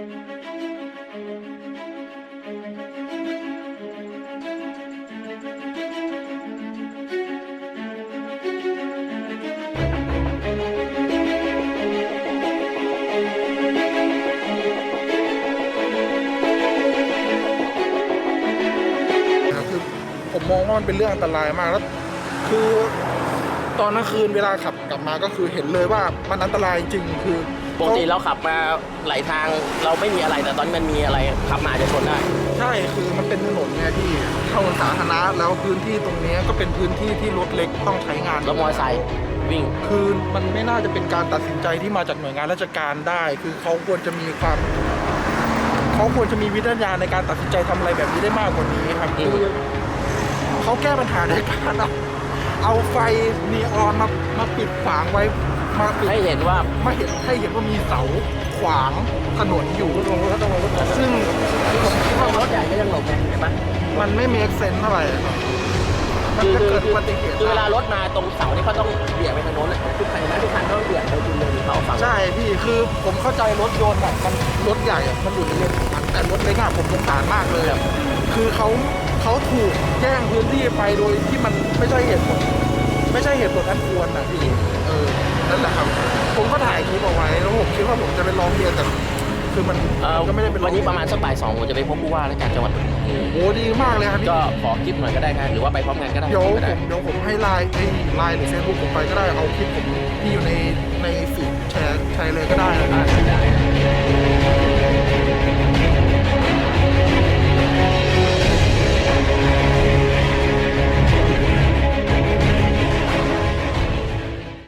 คือผมมองว่ามันเป็นเรื่องอันตรายมากแล้วคือตอนกลางคืนเวลาขับกลับมาก็คือเห็นเลยว่ามันอันตรายจริงคือ ปกติเราขับมาไหลทางเราไม่มีอะไรแต่ตอนนี้มันมีอะไรขับมาอาจจะชนได้ ใช่คือมันเป็นถนนไงพี่ถนนสาธารณะแล้วพื้นที่ตรงเนี้ยก็เป็นพื้นที่ที่รถเล็กต้องใช้งานรถมอเตอร์ไซค์วิ่งคือมันไม่น่าจะเป็นการตัดสินใจที่มาจากหน่วยงานราชการได้ คือเขาควรจะมีความเขาควรจะมีวิทยาในการตัดสินใจทำอะไรแบบนี้ได้มากกว่านี้ครับอืมคือเขาแก้ปัญหาในการเอาเอาไฟนีออนมามาปิดขวางไว้ มาปิดให้เห็นว่าไม่เห็นให้เห็นว่ามีเสาขวางถนนอยู่ซึ่งผมคิดว่ารถใหญ่ก็ยังหลบไงเห็นปะมันไม่ make sense เท่าไหร่ครับมันคือจะคือเกิดคือุอบัติเหตุคือเวลาได้รถมาตรงเสานี่เขาต้องเบี่ยงไปทางโน้นแหละทุกคันเห็นไหมทุกคันต้องเบี่ยงไปคุณเลนเขาฝั่งใช่พี่คือผมเข้าใจรถยนต์อะมันรถใหญ่อะมันอยู่ในเลนของมันแต่รถเล็กอะผมสงสารมากเลยอะคือเขาเขาถูกแย่งพื้นที่ไปโดยที่มันไม่ใช่เหตุผลไม่ใช่เหตุผลอันควรอะพี่เออ นั่นแหละครับ ผมก็ถ่ายคลิปเอาไว้แล้วผมคิดว่าผมจะไปร้องเรียนแต่คือมันเอ่อก็ไม่ได้เป็นวันนี้ประมาณสักบ่ายสองผมจะไปพบผู้ว่าราชการจังหวัดโอ้ดีมากเลยครับพี่ก็ขอคลิปหน่อยก็ได้ครับหรือว่าไปพร้อมกันก็ได้เดี๋ยวก็ผได้มเดี๋ยวผมให้ไลน์ไอ้ไลน์หรือเฟซบุ๊กผมไปก็ได้เอาคลิปผมที่อยู่ใน